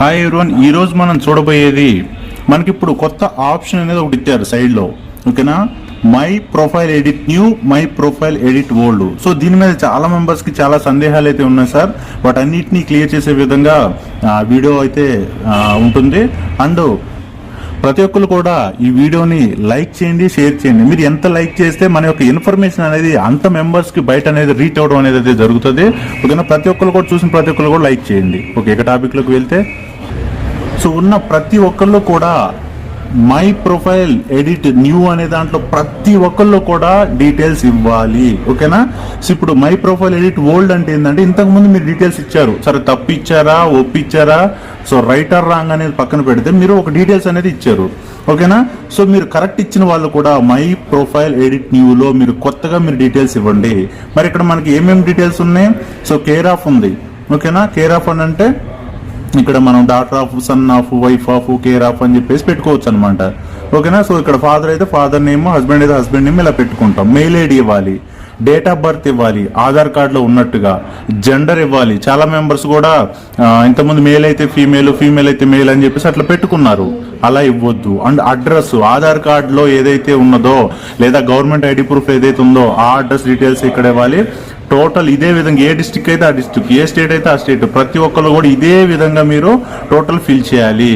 Hi everyone ఈరోజు మనం చూడబోయేది మనకి ఇప్పుడు కొత్త ఆప్షన్ అనేది ఒకటి ఇచ్చారు సైడ్లో. ఓకేనా? My profile edit new my profile edit old so దీని మీద చాలా మెంబర్స్కి చాలా సందేహాలు అయితే ఉన్నాయి సార్. వాటన్నిటిని క్లియర్ చేసే విధంగా ఆ, వీడియో అయితే ఉంటుంది. అండ్ ప్రతి ఒక్కరు కూడా ఈ వీడియోని లైక్ చేయండి షేర్ చేయండి. మీరు ఎంత లైక్ చేస్తే మన యొక్క ఇన్ఫర్మేషన్ అనేది అంత మెంబర్స్కి బయట అనేది రీచ్ అవడం అనేది అయితే జరుగుతుంది. ఓకేనా? ప్రతి ఒక్కరు కూడా చూసిన ప్రతి ఒక్కరు కూడా లైక్ చేయండి. ఓకే ఇక టాపిక్లోకి వెళ్తే సో ఉన్న ప్రతి ఒక్కళ్ళు కూడా మై ప్రొఫైల్ ఎడిట్ న్యూ అనే దాంట్లో ప్రతి ఒక్కళ్ళు కూడా డీటెయిల్స్ ఇవ్వాలి ఓకేనా? సో ఇప్పుడు మై ప్రొఫైల్ ఎడిట్ ఓల్డ్ అంటే ఏంటంటే ఇంతకుముందు మీరు డీటెయిల్స్ ఇచ్చారు. సరే తప్పిచ్చారా ఒప్పిచ్చారా? సో రైట్ ఆర్ రాంగ్ అనేది పక్కన పెడితే మీరు ఒక డీటెయిల్స్ అనేది ఇచ్చారు ఓకేనా? సో మీరు కరెక్ట్ ఇచ్చిన వాళ్ళు కూడా మై ప్రొఫైల్ ఎడిట్ న్యూలో మీరు కొత్తగా మీరు డీటెయిల్స్ ఇవ్వండి. మరి ఇక్కడ మనకి ఏమేమి డీటెయిల్స్ ఉన్నాయి? సో కేర్ ఆఫ్ ఉంది ఓకేనా? కేర్ ఆఫ్ అని అంటే ఇక్కడ మనం daughter of son of wife of care of అని చెప్పేసి పెట్టుకోవచ్చు అనమాట ఓకేనా? సో ఇక్కడ ఫాదర్ అయితే ఫాదర్ నేమ్ హస్బెండ్ అయితే హస్బెండ్ నేమ్ ఇలా పెట్టుకుంటాం. మెయిల్ ఐడి ఇవ్వాలి డేట్ ఆఫ్ బర్త్ ఇవ్వాలి ఆధార్ కార్డులో ఉన్నట్టుగా జెండర్ ఇవ్వాలి. చాలా మెంబర్స్ కూడా ఇంతకుముందు మేల్ అయితే ఫీమేల్ ఫీమేల్ అయితే మేల్ అని చెప్పేసి అట్లా పెట్టుకున్నారు. అలా ఇవ్వద్దు. అండ్ అడ్రస్ ఆధార్ కార్డులో ఏదైతే ఉన్నదో లేదా గవర్నమెంట్ ఐడి ప్రూఫ్ ఏదైతే ఉందో ఆ అడ్రస్ డీటెయిల్స్ ఇక్కడ ఇవ్వాలి. టోటల్ ఇదే విధంగా ఏ డిస్టిక్ అయితే ఆ డిస్టిక్ ఏ స్టేట్ అయితే ఆ స్టేట్ ప్రతి ఒక్కరు కూడా ఇదే విధంగా మీరు టోటల్ ఫిల్ చేయాలి.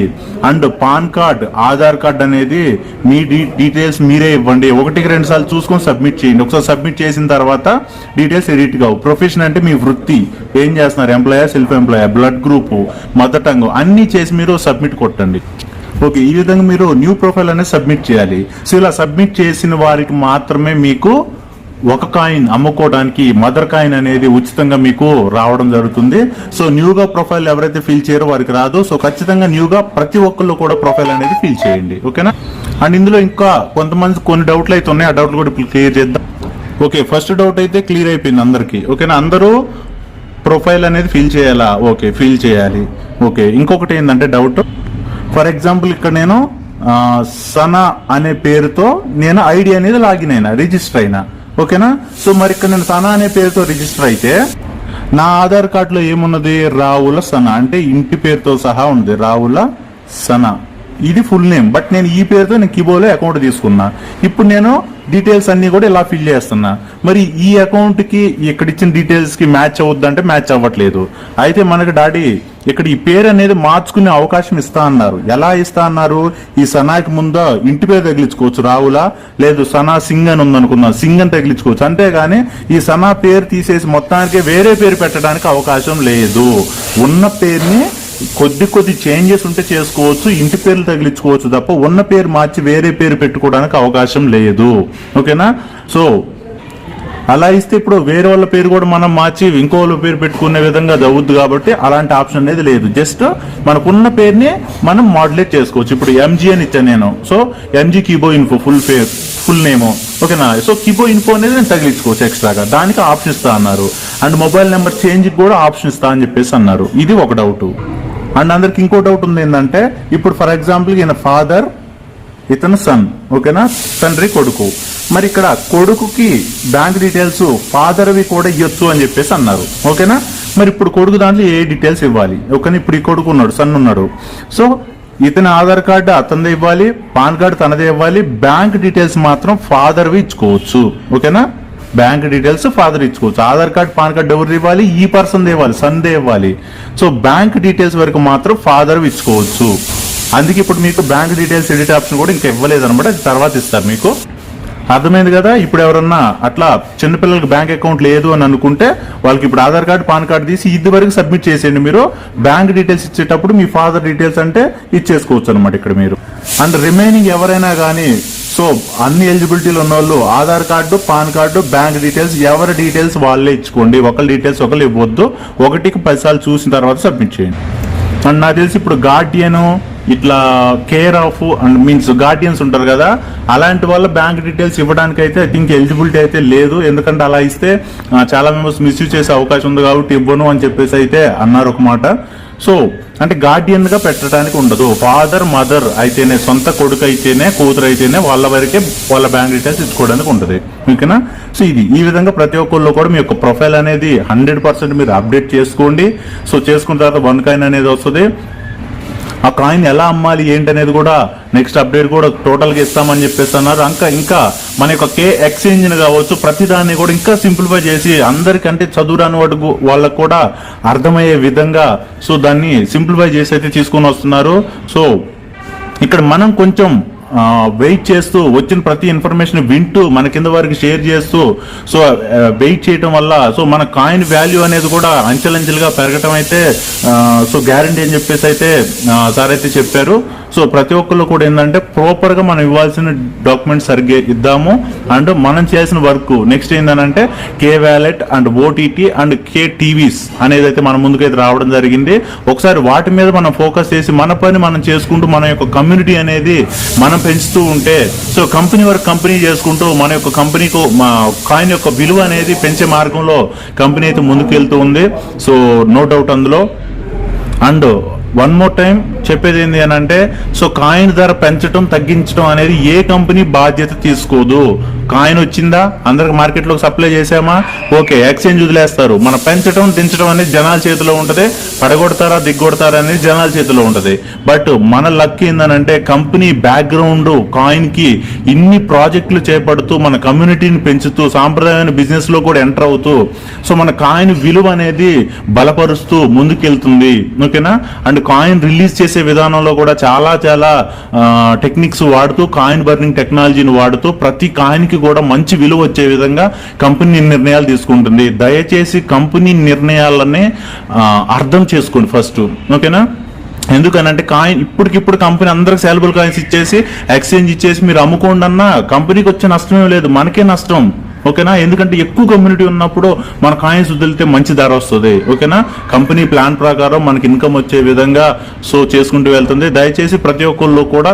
And PAN card Aadhaar card అనేది మీ డీటెయిల్స్ మీరే ఇవ్వండి. ఒకటికి రెండు సార్లు చూసుకొని సబ్మిట్ చేయండి. ఒకసారి సబ్మిట్ చేసిన తర్వాత డీటెయిల్స్ ఎడిట్ కావు. ప్రొఫెషన్ అంటే మీ వృత్తి. ఏం చేస్తున్నారు? Employer self employer blood group mother tongue అన్ని చేసి మీరు సబ్మిట్ కొట్టండి. ఓకే ఈ విధంగా మీరు న్యూ ప్రొఫైల్ అనేది సబ్మిట్ చేయాలి. సో ఇలా సబ్మిట్ చేసిన వారికి మాత్రమే మీకు ఒక కాయిన్ అమ్ముకోవడానికి మదర్ కాయిన్ అనేది ఉచితంగా మీకు రావడం జరుగుతుంది. సో న్యూగా ప్రొఫైల్ ఎవరైతే ఫిల్ చేయరో వారికి రాదు. సో ఖచ్చితంగా న్యూగా ప్రతి ఒక్కళ్ళు కూడా ప్రొఫైల్ అనేది ఫిల్ చేయండి. ఓకేనా? అండ్ ఇందులో ఇంకా కొంతమంది కొన్ని డౌట్లు అయితే ఉన్నాయి. ఆ డౌట్లు కూడా ఇప్పుడు క్లియర్ చేద్దాం. ఓకే ఫస్ట్ డౌట్ అయితే క్లియర్ అయిపోయింది అందరికి. ఓకేనా? అందరూ ప్రొఫైల్ అనేది ఫిల్ చేయాలా? ఓకే ఫిల్ చేయాలి. ఓకే ఇంకొకటి ఏంటంటే డౌట్. ఫర్ ఎగ్జాంపుల్ ఇక్కడ నేను సనా అనే పేరుతో నేను ఐడి అనేది లాగిన్ అయినా రిజిస్టర్ అయినా. ఓకేనా? సో మరి ఇక్కడ నేను సనా అనే పేరుతో రిజిస్టర్ అయితే నా ఆధార్ కార్డులో ఏమున్నది? రావుల సనా. అంటే ఇంటి పేరుతో సహా ఉంది రావుల సనా. ఇది ఫుల్ నేమ్ బట్ నేను ఈ పేరుతో నేను కిబోలో అకౌంట్ తీసుకున్నా. ఇప్పుడు నేను డీటెయిల్స్ అన్ని కూడా ఇలా ఫిల్ చేస్తున్నా. మరి ఈ అకౌంట్కి ఇక్కడ ఇచ్చిన డీటెయిల్స్కి మ్యాచ్ అవుద్దంటే మ్యాచ్ అవ్వట్లేదు. అయితే మనకి డాడీ ఇక్కడ ఈ పేరు అనేది మార్చుకునే అవకాశం ఇస్తా అన్నారు. ఎలా ఇస్తా అన్నారు? ఈ సనాకి ముందు ఇంటి పేరు తగిలించుకోవచ్చు రావులా. లేదు సనా సింగ్ అని ఉందనుకుందాం. సింగ్ అని తగిలించుకోవచ్చు. అంతేగాని ఈ సనా పేరు తీసేసి మొత్తానికి వేరే పేరు పెట్టడానికి అవకాశం లేదు. ఉన్న పేరుని కొద్ది కొద్ది చేంజెస్ ఉంటే చేసుకోవచ్చు ఇంటి పేర్లు తగిలించుకోవచ్చు తప్ప ఉన్న పేరు మార్చి వేరే పేరు పెట్టుకోవడానికి అవకాశం లేదు. ఓకేనా? సో అలా ఇస్తే ఇప్పుడు వేరే వాళ్ళ పేరు కూడా మనం మార్చి ఇంకో వాళ్ళ పేరు పెట్టుకునే విధంగా అది కాబట్టి అలాంటి ఆప్షన్ అనేది లేదు. జస్ట్ మనకున్న పేరుని మనం మాడ్యులేట్ చేసుకోవచ్చు. ఇప్పుడు ఎంజీ అని ఇచ్చాను నేను. సో ఎంజీ కీబో ఇన్ఫో ఫుల్ పేరు ఫుల్ నేమ్ ఓకేనా? సో కీబో ఇన్ఫో అనేది నేను తగిలించుకోవచ్చు ఎక్స్ట్రాగా దానికి ఆప్షన్ ఇస్తా అన్నారు. అండ్ మొబైల్ నెంబర్ చేంజ్ కూడా ఆప్షన్ ఇస్తా అని చెప్పేసి అన్నారు. ఇది ఒక డౌట్ అండ్ అందరికి ఇంకో డౌట్ ఉంది ఏంటంటే ఇప్పుడు ఫర్ ఎగ్జాంపుల్ ఈయన ఫాదర్ ఇతను సన్ ఓకేనా తండ్రి కొడుకు. మరి ఇక్కడ కొడుకుకి బ్యాంక్ డీటెయిల్స్ ఫాదర్వి కూడా ఇవ్వచ్చు అని చెప్పేసి అన్నారు ఓకేనా మరి ఇప్పుడు కొడుకు దాంట్లో ఏ డీటెయిల్స్ ఇవ్వాలి? ఓకేనా ఇప్పుడు ఈ కొడుకు ఉన్నాడు సన్ ఉన్నాడు. సో ఇతని ఆధార్ కార్డు అతనిదే ఇవ్వాలి పాన్ కార్డు తనదే ఇవ్వాలి బ్యాంక్ డీటెయిల్స్ మాత్రం ఫాదర్వి ఇచ్చుకోవచ్చు ఓకేనా బ్యాంక్ డీటెయిల్స్ ఫాదర్ ఇచ్చుకోవచ్చు. ఆధార్ కార్డ్ పాన్ కార్డ్ ఎవరు ఇవ్వాలి? ఈ పర్సన్ ఇవ్వాలి సందే ఇవ్వాలి. సో బ్యాంక్ డీటెయిల్స్ వరకు మాత్రం ఫాదర్ ఇచ్చుకోవచ్చు. అందుకే ఇప్పుడు మీకు బ్యాంక్ డీటెయిల్స్ ఎడిట్ ఆప్షన్ కూడా ఇంకా ఇవ్వలేదు అనమాట అది తర్వాత ఇస్తారు మీకు. అర్థమైంది కదా? ఇప్పుడు ఎవరన్నా అట్లా చిన్నపిల్లలకి బ్యాంక్ అకౌంట్ లేదు అని అనుకుంటే వాళ్ళకి ఇప్పుడు ఆధార్ కార్డు పాన్ కార్డు తీసి ఇది వరకు సబ్మిట్ చేసేయండి మీరు. బ్యాంక్ డీటెయిల్స్ ఇచ్చేటప్పుడు మీ ఫాదర్ డీటెయిల్స్ అంటే ఇచ్చేసుకోవచ్చు అనమాట ఇక్కడ మీరు. అండ్ రిమైనింగ్ ఎవరైనా కానీ సో అన్ని ఎలిజిబిలిటీలు ఉన్న వాళ్ళు Aadhaar card PAN card bank details ఎవరి డీటెయిల్స్ వాళ్ళే ఇచ్చుకోండి. ఒకరి డీటెయిల్స్ ఒకరు ఇవ్వద్దు. ఒకటికి పదిసార్లు చూసిన తర్వాత సబ్మిట్ చేయండి. అండ్ నాకు తెలిసి ఇప్పుడు గార్డియన్ ఇట్లా care of and means guardians ఉంటారు కదా అలాంటి వాళ్ళ బ్యాంక్ డీటెయిల్స్ ఇవ్వడానికి అయితే ఐ థింక్ ఎలిజిబిలిటీ అయితే లేదు. ఎందుకంటే అలా ఇస్తే చాలా మెంబర్స్ మిస్యూజ్ చేసే అవకాశం ఉంది కాబట్టి ఇవ్వను అని చెప్పేసి అయితే అన్నారు ఒక మాట. సో అంటే గార్డియన్గా పెట్టడానికి ఉండదు. ఫాదర్ మదర్ అయితేనే సొంత కొడుకు అయితేనే కూతురు అయితేనే వాళ్ళ వరకే వాళ్ళ బ్యాంక్ డీటెయిల్స్ ఇచ్చుకోవడానికి ఉంటుంది. ఓకేనా? సో ఇది ఈ విధంగా ప్రతి ఒక్కళ్ళు కూడా మీ యొక్క ప్రొఫైల్ అనేది హండ్రెడ్ పర్సెంట్ మీరు అప్డేట్ చేసుకోండి. సో చేసుకున్న తర్వాత వన్ కాయిన్ అనేది వస్తుంది. ఆ కాయిన్ ఎలా అమ్మాలి ఏంటి అనేది కూడా నెక్స్ట్ అప్డేట్ కూడా టోటల్గా ఇస్తామని చెప్పేసి అన్నారు. ఇంకా ఇంకా మన యొక్క కే ఎక్స్చేంజ్ కావచ్చు ప్రతిదాన్ని కూడా ఇంకా సింప్లిఫై చేసి అందరికంటే చదువురాని వాటి వాళ్ళకు కూడా అర్థమయ్యే విధంగా సో దాన్ని సింప్లిఫై చేసి అయితే తీసుకొని వస్తున్నారు. సో ఇక్కడ మనం కొంచెం వెయిట్ చేస్తూ వచ్చిన ప్రతి ఇన్ఫర్మేషన్ వింటూ మన కింద వారికి షేర్ చేస్తూ సో వెయిట్ చేయడం వల్ల సో మన కాయిన్ వాల్యూ అనేది కూడా అంచెలంచెలుగా పెరగటం అయితే సో గ్యారంటీ అని చెప్పేసి అయితే సార్ అయితే చెప్పారు. సో ప్రతి ఒక్కళ్ళు కూడా ఏంటంటే ప్రాపర్గా మనం ఇవ్వాల్సిన డాక్యుమెంట్స్ సరిగ్గా ఇద్దాము. అండ్ మనం చేసిన వర్క్ నెక్స్ట్ ఏంటంటే K wallet and OTT and K TVs అనేది అయితే మన ముందుకైతే రావడం జరిగింది. ఒకసారి వాటి మీద మనం ఫోకస్ చేసి మన పని మనం చేసుకుంటూ మన యొక్క కమ్యూనిటీ అనేది మనం పెంచుతూ ఉంటే సో కంపెనీ వరకు కంపెనీ చేసుకుంటూ మన యొక్క కంపెనీకు మా కాయిన్ యొక్క విలువ అనేది పెంచే మార్గంలో కంపెనీ అయితే ముందుకెళ్తూ ఉంది. సో నో డౌట్ అందులో. అండ్ వన్ మోర్ టైం చెప్పేది ఏంటి అని అంటే సో కాయిన్ ధర పెంచడం తగ్గించడం అనేది ఏ కంపెనీ బాధ్యత తీసుకోదు. కాయిన్ వచ్చిందా? అందరికి మార్కెట్లోకి సప్లై చేసామా ఓకే ఎక్స్చేంజ్ వదిలేస్తారు. మన పెంచడం దించడం అనేది జనాల చేతిలో ఉంటుంది. పడగొడతారా దిగ్గొడతారా అనేది జనాల చేతిలో ఉంటుంది. బట్ మన లక్ ఏందనంటే కంపెనీ బ్యాక్గ్రౌండ్ కాయిన్కి ఇన్ని ప్రాజెక్టులు చేపడుతూ మన కమ్యూనిటీని పెంచుతూ సాంప్రదాయమైన బిజినెస్లో కూడా ఎంటర్ అవుతూ సో మన కాయిన్ విలువ అనేది బలపరుస్తూ ముందుకెళ్తుంది. ఓకేనా? అండ్ కాయిన్ రిలీజ్ చేసి విధానంలో కూడా చాలా చాలా టెక్నిక్స్ వాడుతూ కాయిన్ బర్నింగ్ టెక్నాలజీని వాడుతూ ప్రతి కాయిన్కి కూడా మంచి విలువ వచ్చే విధంగా కంపెనీ నిర్ణయాలు తీసుకుంటుంది. దయచేసి కంపెనీ నిర్ణయాలనే అర్థం చేసుకోండి ఫస్ట్ ఓకేనా? ఎందుకనంటే కాయిన్ ఇప్పటికిప్పుడు కంపెనీ అందరికి సేలబుల్ కాయిన్స్ ఇచ్చేసి ఎక్స్చేంజ్ ఇచ్చేసి మీరు అమ్ముకోండి అన్నా కంపెనీకి వచ్చే నష్టమే లేదు. మనకే నష్టం. ఓకేనా? ఎందుకంటే ఎక్కువ కమ్యూనిటీ ఉన్నప్పుడు మన కాయిన్స్ వదిలితే మంచి ధర వస్తుంది. ఓకేనా? కంపెనీ ప్లాన్ ప్రకారం మనకి ఇన్కమ్ వచ్చే విధంగా సో చేసుకుంటూ వెళ్తుంది. దయచేసి ప్రతి ఒక్కళ్ళు కూడా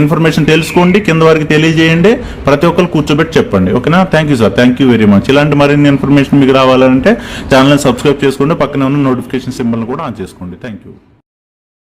ఇన్ఫర్మేషన్ తెలుసుకోండి. కింద వారికి తెలియజేయండి. ప్రతి ఒక్కరు కూర్చోబెట్టి చెప్పండి. ఓకేనా? Thank you sir thank you very much ఇలాంటి మరిన్ని ఇన్ఫర్మేషన్ మీకు రావాలంటే ఛానల్ని సబ్స్క్రైబ్ చేసుకోండి. పక్కనే ఉన్న నోటిఫికేషన్ సింబల్ని కూడా ఆన్ చేసుకోండి. Thank you